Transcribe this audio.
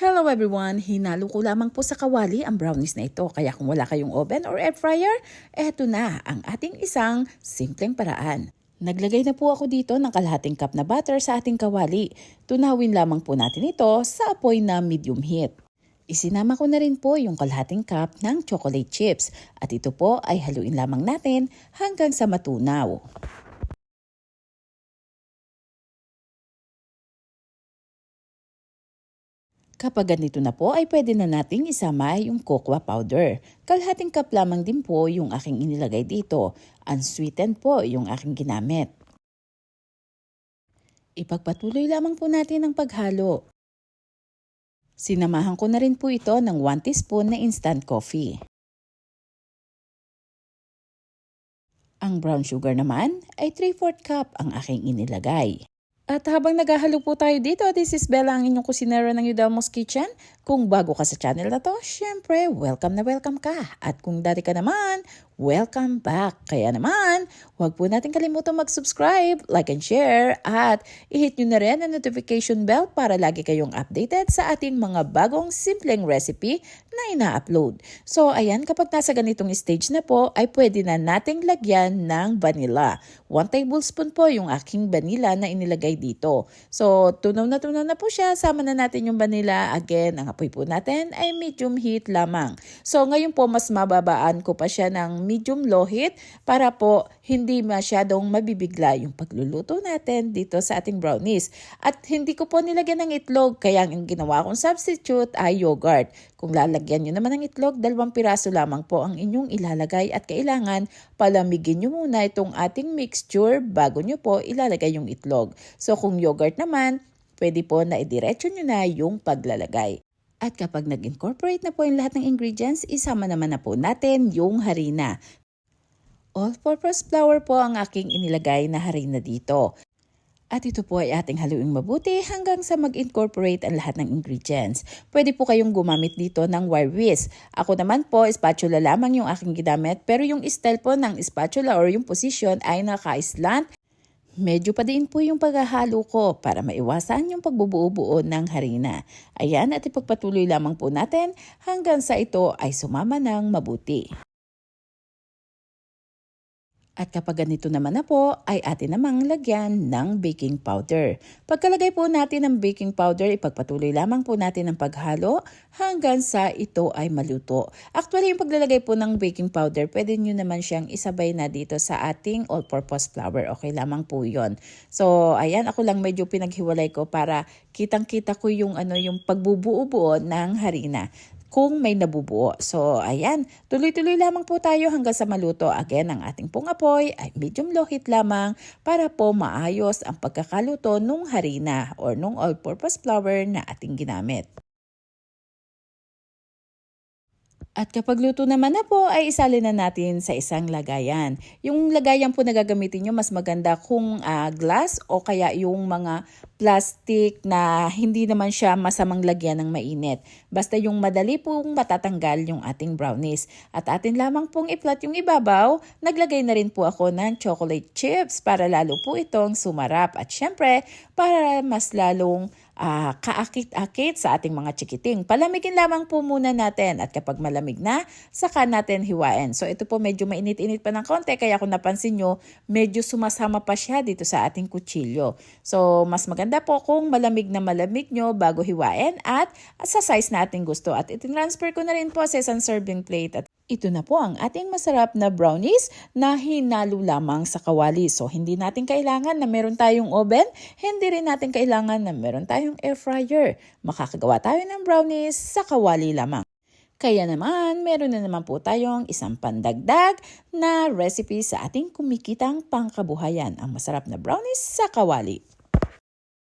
Hello everyone! Hinalo ko lamang po sa kawali ang brownies na ito. Kaya kung wala kayong oven or air fryer, eto na ang ating isang simpleng paraan. Naglagay na po ako dito ng kalahating cup na butter sa ating kawali. Tunawin lamang po natin ito sa apoy na medium heat. Isinama ko na rin po yung kalahating cup ng chocolate chips at ito po ay haluin lamang natin hanggang sa matunaw. Kapag ganito na po ay pwede na nating isama yung cocoa powder. Kalahating cup lamang din po yung aking inilagay dito. Unsweetened po yung aking ginamit. Ipagpatuloy lamang po natin ang paghalo. Sinamahan ko na rin po ito ng 1 teaspoon na instant coffee. Ang brown sugar naman ay 3-4 cup ang aking inilagay. At habang naghahalo po tayo dito, this is Bella, ang inyong kusinero ng Udalmo's Kitchen. Kung bago ka sa channel na to, syempre, welcome na welcome ka. At kung dati ka naman, welcome back. Kaya naman, huwag po natin kalimutan mag-subscribe, like and share, at i-hit nyo na rin ang notification bell para lagi kayong updated sa ating mga bagong simpleng recipe na ina-upload. So, ayan, kapag nasa ganitong stage na po, ay pwede na nating lagyan ng vanilla. 1 tablespoon po yung aking vanilla na inilagay dito. So, tunaw na tunaw na po siya. Sama na natin yung vanilla. Again, ang apoy po natin ay medium heat lamang. So, ngayon po, mas mababaan ko pa siya ng medium low heat para po hindi masyadong mabibigla yung pagluluto natin dito sa ating brownies. At hindi ko po nilagyan ng itlog, kaya ang ginawa kong substitute ay yogurt. Kung lalagyan nyo naman ng itlog, dalawang piraso lamang po ang inyong ilalagay at kailangan palamigin nyo muna itong ating mixture bago nyo po ilalagay yung itlog. So kung yogurt naman, pwede po na idiretso nyo na yung paglalagay. At kapag nag-incorporate na po yung lahat ng ingredients, isama naman na po natin yung harina. All-purpose flour po ang aking inilagay na harina dito. At ito po ay ating haluing mabuti hanggang sa mag-incorporate ang lahat ng ingredients. Pwede po kayong gumamit dito ng wire whisk. Ako naman po, spatula lamang yung aking ginamit pero yung style po ng spatula or yung position ay naka-slant. Medyo pa din po yung paghahalo ko para maiwasan yung pagbubuo-buo ng harina. Ayan at ipagpatuloy lamang po natin hanggang sa ito ay sumama ng mabuti. At kapag ganito naman na po, ay atin namang lagyan ng baking powder. Pagkalagay po natin ng baking powder, ipagpatuloy lamang po natin ang paghalo hanggang sa ito ay maluto. Actually, yung paglalagay po ng baking powder, pwede nyo naman siyang isabay na dito sa ating all-purpose flour. Okay lamang po yon. So, ayan, ako lang medyo pinaghiwalay ko para kitang-kita ko yung, ano, yung pagbubuo-buo ng harina kung may nabubuo. So, ayan, tuloy-tuloy lamang po tayo hanggang sa maluto. Again, ang ating pong apoy ay medium low heat lamang para po maayos ang pagkakaluto nung harina or nung all-purpose flour na ating ginamit. At kapag luto naman na po, ay isalin na natin sa isang lagayan. Yung lagayan po na gagamitin nyo, mas maganda kung uh, glass o kaya yung mga plastic na hindi naman siya masamang lagyan ng mainit. Basta yung madali pong matatanggal yung ating brownies. At atin lamang pong i-plot yung ibabaw, naglagay na rin po ako ng chocolate chips para lalo po itong sumarap. At syempre, para mas lalong uh, kaakit-akit sa ating mga chikiting. Palamigin lamang po muna natin at kapag malamig na, saka natin hiwain. So ito po medyo mainit-init pa ng konti kaya kung napansin nyo, medyo sumasama pa siya dito sa ating kutsilyo. So mas maganda po kung malamig na malamig nyo bago hiwain at, sa size na ating gusto. At itinransfer ko na rin po sa isang serving plate at ito na po ang ating masarap na brownies na hinalo lamang sa kawali. So, hindi natin kailangan na meron tayong oven, hindi rin natin kailangan na meron tayong air fryer. Makakagawa tayo ng brownies sa kawali lamang. Kaya naman, meron na naman po tayong isang pandagdag na recipe sa ating kumikitang pangkabuhayan, ang masarap na brownies sa kawali.